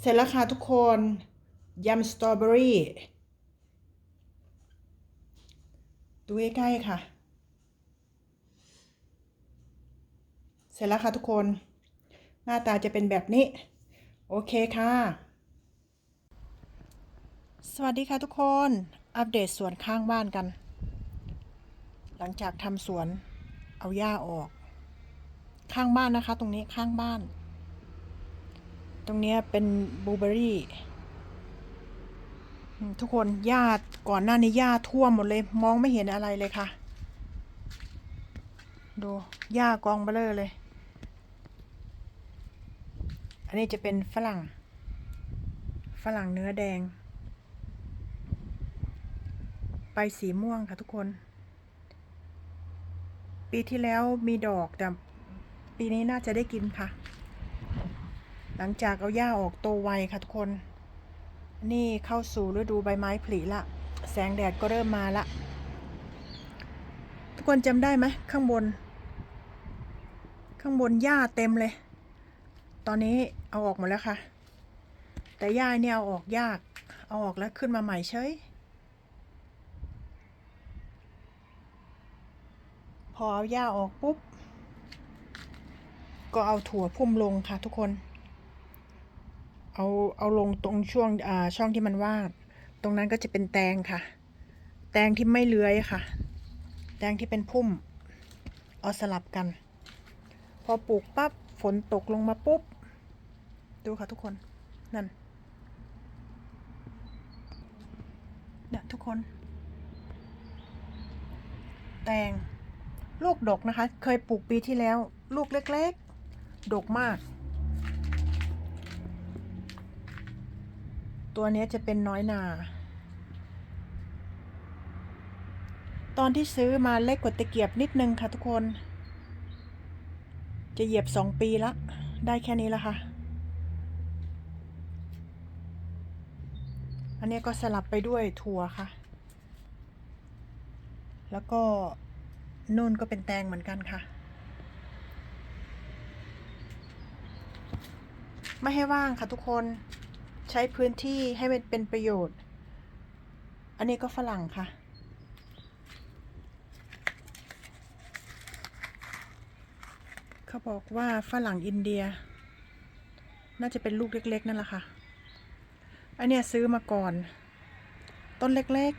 เสร็จแล้วค่ะทุกคนยำสตรอเบอรี่ดูใกล้ๆค่ะ เสร็จแล้วค่ะทุกคน หน้าตาจะเป็นแบบนี้ โอเคค่ะ สวัสดีค่ะทุกคน อัปเดตสวนข้างบ้านกัน หลังจากทำสวนเอาหญ้าออก ข้างบ้านนะคะ ตรงนี้ข้างบ้าน ตรงนี้เป็นบลูเบอรี่ทุกคนหญ้าก่อนหน้านี้หญ้าท่วมหมดเลย มองไม่เห็นอะไรเลยค่ะ ดูหญ้ากองเบลอเลย อันนี้จะเป็นฝรั่ง ฝรั่งเนื้อแดงใบสีม่วงค่ะทุกคน ปีที่แล้วมีดอกแต่ปีนี้น่าจะได้กินค่ะ หลังจากเอาหญ้าออกโตไวค่ะทุกคน นี่เข้าสู่ฤดูใบไม้ผลิละ แสงแดดก็เริ่มมาละ ทุกคนจำได้ไหมข้างบน ข้างบนหญ้าเต็มเลย ตอนนี้เอาออกหมดแล้วค่ะ แต่หญ้าเนี่ยเอาออกยาก เอาออกแล้วขึ้นมาใหม่เฉยพอเอาหญ้าออกปุ๊บ ก็เอาถั่วพุ่มลงค่ะทุกคน เอาเอาลงตรงช่วงอ่าช่องที่มันว่างตรงนั้นก็จะเป็นแตงค่ะ แตงที่ไม่เลื้อยค่ะ แตงที่เป็นพุ่ม เอาสลับกัน พอปลูกปั๊บฝนตกลงมาปุ๊บ ดูค่ะทุกคนนั่นเนี่ยทุกคน แตงลูกดกนะคะ เคยปลูกปีที่แล้ว ลูกเล็กๆ ดกมาก ตัวนี้จะเป็นน้อยนา ตอนที่ซื้อมาเล็กกว่าตะเกียบนิดนึงค่ะทุกคน จะเหยียบสองปีละ ได้แค่นี้ละค่ะ อันนี้ก็สลับไปด้วยถั่วค่ะ แล้วก็นู่นก็เป็นแตงเหมือนกันค่ะไม่ให้ว่างค่ะทุกคน ใช้พื้นที่ให้มันเป็นประโยชน์ อันนี้ก็ฝรั่งค่ะ เขาบอกว่าฝรั่งอินเดีย น่าจะเป็นลูกเล็ก ๆ นั่นแหละค่ะ อันเนี้ยซื้อมาก่อน ต้นเล็ก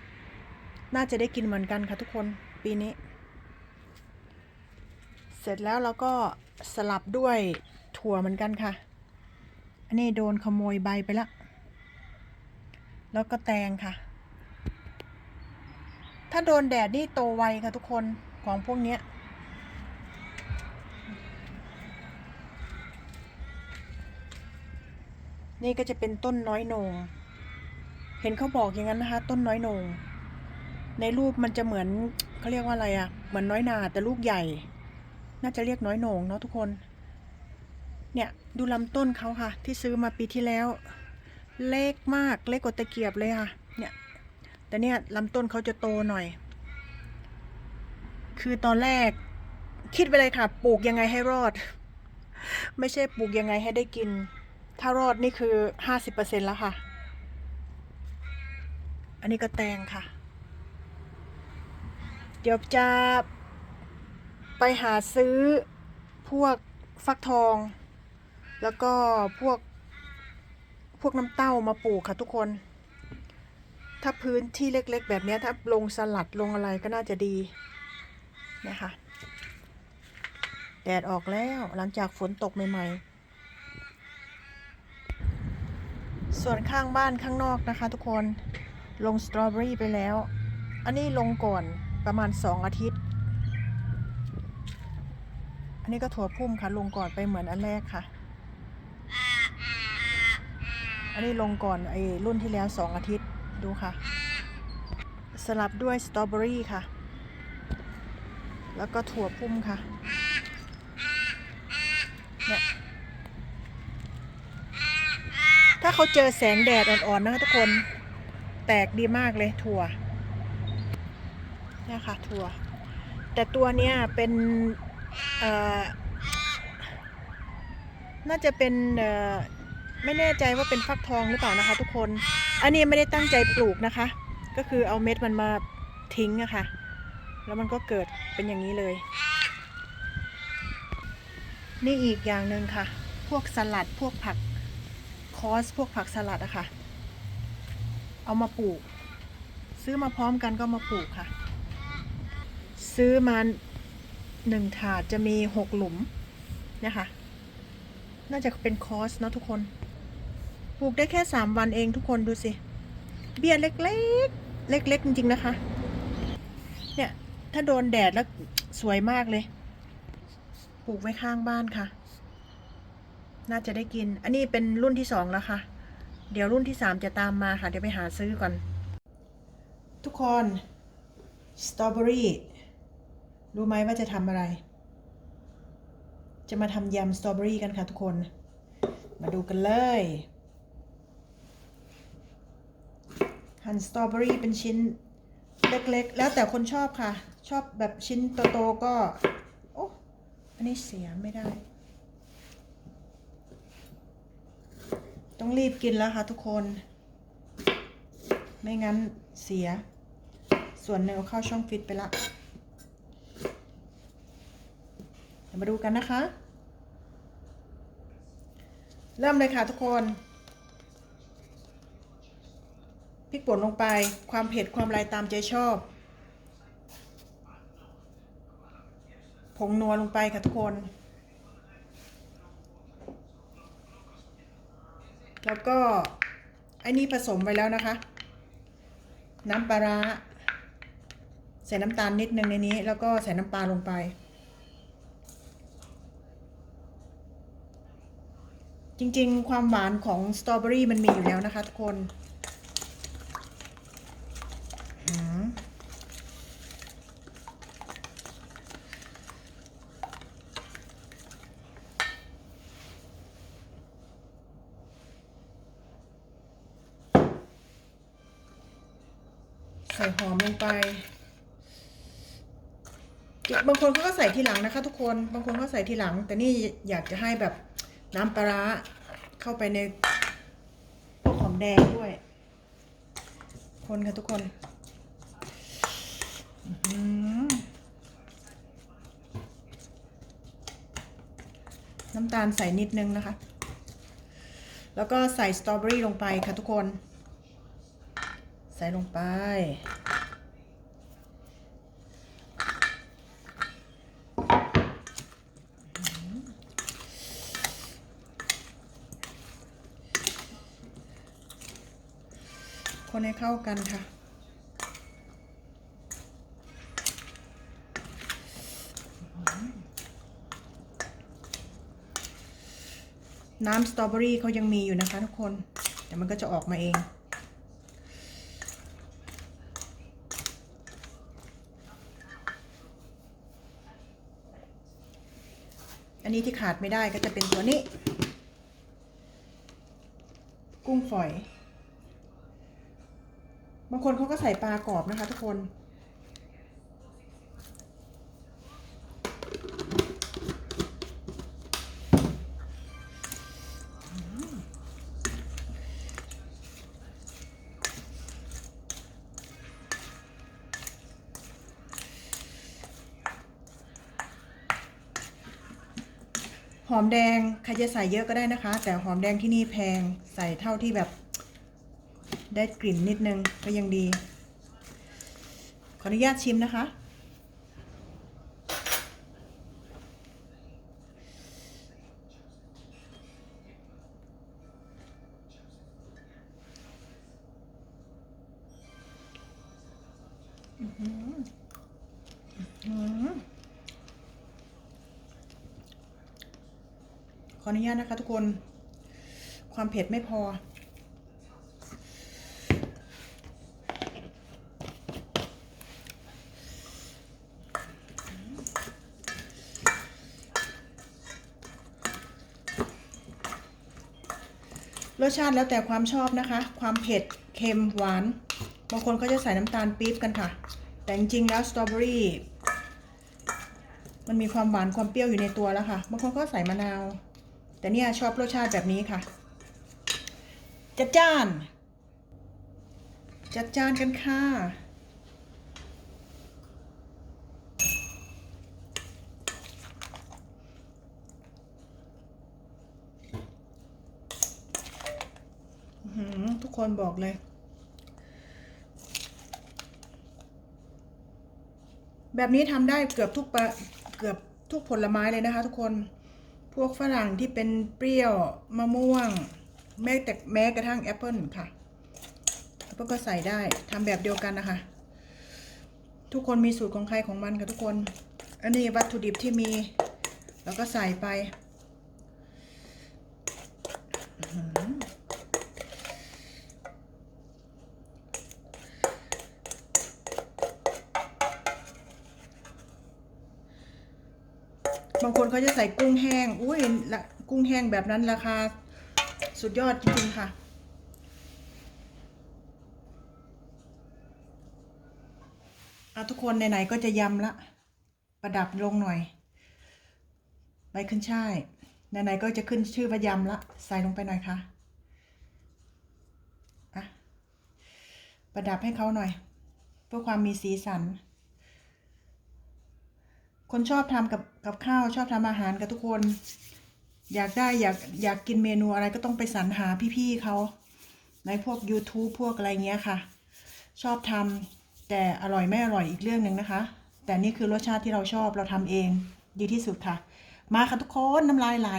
ๆ น่าจะได้กินเหมือนกันค่ะทุกคนปีนี้ เสร็จแล้วเราก็สลับด้วยถั่วเหมือนกันค่ะ อันนี้โดนขโมยใบไปละ แล้วก็แตงค่ะ ถ้าโดนแดดนี่โตไวค่ะทุกคนของพวกเนี้ยนี่ก็จะเป็นต้นน้อยโหนง เห็นเขาบอกอย่างนั้นนะคะ ต้นน้อยโหนง ในรูปมันจะเหมือนเขาเรียกว่าอะไรอะ่ะ เหมือนน้อยนาแต่ลูกใหญ่ น่าจะเรียกน้อยโหนงเนาะทุกคน เนี่ยดูลำต้นเขาค่ะ ที่ซื้อมาปีที่แล้ว เล็กมากเล็กกว่าตะเกียบเลยค่ะ เนี่ย แต่เนี่ยลำต้นเขาจะโตหน่อย คือตอนแรกคิดไปเลยค่ะ ปลูกยังไงให้รอด ไม่ใช่ปลูกยังไงให้ได้กิน ถ้ารอดนี่คือห้าสิบเปอร์เซ็นแล้วค่ะ อันนี้ก็แตงค่ะ เดี๋ยวจะไปหาซื้อพวกฟักทอง แล้วก็พวกพวกน้ำเต้ามาปลูกค่ะทุกคน ถ้าพื้นที่เล็กๆ แบบนี้ถ้าลงสลัดลงอะไรก็น่าจะดีนี่ยค่ะแดดออกแล้วหลังจากฝนตกใหม่ๆ ส่วนข้างบ้านข้างนอกนะคะทุกคนลงสตรอเบอรี่ไปแล้ว อันนี้ลงก่อนประมาณสองอาทิตย์ อันนี้ก็ถั่วพุ่มค่ะลงก่อนไปเหมือนอันแรกค่ะ อันนี้ลงก่อนไอ้รุ่นที่แล้วสองอาทิตย์ดูค่ะ สลับด้วยสตรอเบอรี่ค่ะ แล้วก็ถั่วพุ่มค่ะ เนี่ย ถ้าเขาเจอแสงแดดอ่อนๆนะคะทุกคน แตกดีมากเลยถั่ว เนี่ยค่ะถั่ว แต่ตัวเนี้ยเป็นอ่อน่าจะเป็น ไม่แน่ใจว่าเป็นฟักทองหรือเปล่านะคะ ทุกคน อันนี้ไม่ได้ตั้งใจปลูกนะคะ ก็คือเอาเม็ดมันมาทิ้งอะค่ะ แล้วมันก็เกิดเป็นอย่างนี้เลย นี่อีกอย่างหนึ่งค่ะ พวกสลัดพวกผักคอสพวกผักสลัดอะค่ะ เอามาปลูก ซื้อมาพร้อมกันก็มาปลูกค่ะ ซื้อมาหนึ่งถาดจะมีหกหลุมนี่ยค่ะน่าจะเป็นคอสเนาะทุกคน ปลูกได้แค่สามวันเองทุกคนดูสิ เบี้ยเล็กๆ เล็กๆ จริงๆนะคะ เนี่ย ถ้าโดนแดดแล้วสวยมากเลย ปลูกไว้ข้างบ้านค่ะ น่าจะได้กิน อันนี้เป็นรุ่นที่สองแล้วค่ะ เดี๋ยวรุ่นที่สามจะตามมาค่ะ เดี๋ยวไปหาซื้อก่อน ทุกคนสตรอเบอรี่รู้ไหมว่าจะทำอะไร จะมาทำยำสตรอเบอรี่กันค่ะทุกคน มาดูกันเลย หั่นสตรอเบอรี่เป็นชิ้นเล็กๆ แล้วแต่คนชอบค่ะ ชอบแบบชิ้นโตๆก็ โอ้อันนี้เสียไม่ได้ ต้องรีบกินแล้วค่ะทุกคน ไม่งั้นเสีย ส่วนหนึ่งเอเข้าช่องฟิตไปละเดี๋ยวมาดูกันนะคะ เริ่มเลยค่ะทุกคน พริกป่นลงไปความเผ็ดความอะไรตามใจชอบ ผงนัวลงไปค่ะทุกคน แล้วก็อ้นี่ผสมไว้แล้วนะคะ น้ำปลาร้าใส่น้ำตาลนิดนึงในนี้ แล้วก็ใส่น้ำปลาลงไป จริงๆ ความหวานของสตรอเบอรี่มันมีอยู่แล้วนะคะทุกคน ใส่หอมลงไป บางคนเขาก็ใส่ทีหลังนะคะ ทุกคน บางคนก็ใส่ทีหลัง แต่นี่อยากจะให้แบบน้ำปลาเข้าไปในพวกหอมแดงด้วย คนค่ะทุกคนน้ำตาลใส่นิดนึงนะคะ แล้วก็ใส่สตรอเบอรี่ลงไปค่ะทุกคน ใส่ลงไป คนให้เข้ากันค่ะน้ำสตรอเบอรี่เขายังมีอยู่นะคะทุกคน แต่มันก็จะออกมาเอง อันนี้ที่ขาดไม่ได้ก็จะเป็นตัวนี้ กุ้งฝอย บางคนเขาก็ใส่ปลากรอบนะคะทุกคน หอมแดงใครจะใส่เยอะก็ได้นะคะ แต่หอมแดงที่นี่แพงใส่เท่าที่แบบ ได้กลิ่นนิดนึงก็ยังดี ขออนุญาตชิมนะคะ อืออหือข ออนุญาตนะคะทุกคน ความเผ็ดไม่พอ รสชาติแล้วแต่ความชอบนะคะ ความเผ็ด เค็ม หวาน บางคนก็จะใส่น้ำตาลปี๊บกันค่ะ แต่จริงๆแล้วสตรอเบอรี่มันมีความหวานความเปรี้ยวอยู่ในตัวแล้วค่ะ บางคนก็ใส่มะนาว แต่เนี่ยชอบรสชาติแบบนี้ค่ะ จัดจ้าน จัดจานกันค่ะ ทุกคนบอกเลย แบบนี้ทำได้เกือบทุกปะเกือบทุกผลไม้เลยนะคะทุกคน พวกฝรั่งที่เป็นเปรี้ยวมะม่วง แม้แต่แม้กระทั่งแอปเปิลค่ะแอปเปิลก็ใส่ได้ทำแบบเดียวกันนะคะ ทุกคนมีสูตรของใครของมันค่ะทุกคน อันนี้วัตถุดิบที่มี แล้วก็ใส่ไป อือหือ บางคนเขาจะใส่กุ้งแห้ง อุ้ยกุ้งแห้งแบบนั้นราคาสุดยอดจริงๆค่ะ เอาทุกคนไหนๆก็จะยำละ ประดับลงหน่อยใบขึ้นช่ายไหนๆก็จะขึ้นชื่อว่ายำละ ใส่ลงไปหน่อยค่ะอะประดับให้เขาหน่อย เพื่อความมีสีสัน คนชอบทำกับกับข้าวชอบทำอาหารกับทุกคน อยากได้อยากอยากกินเมนูอะไรก็ต้องไปสรรหาพี่ๆเขาในพวก YouTube พวกอะไรเงี้ยค่ะ ชอบทำแต่อร่อยไม่อร่อยอีกเรื่องหนึ่งนะคะ แต่นี่คือรสชาติที่เราชอบเราทำเองดีที่สุดค่ะ มาค่ะทุกคนน้ำลายไหล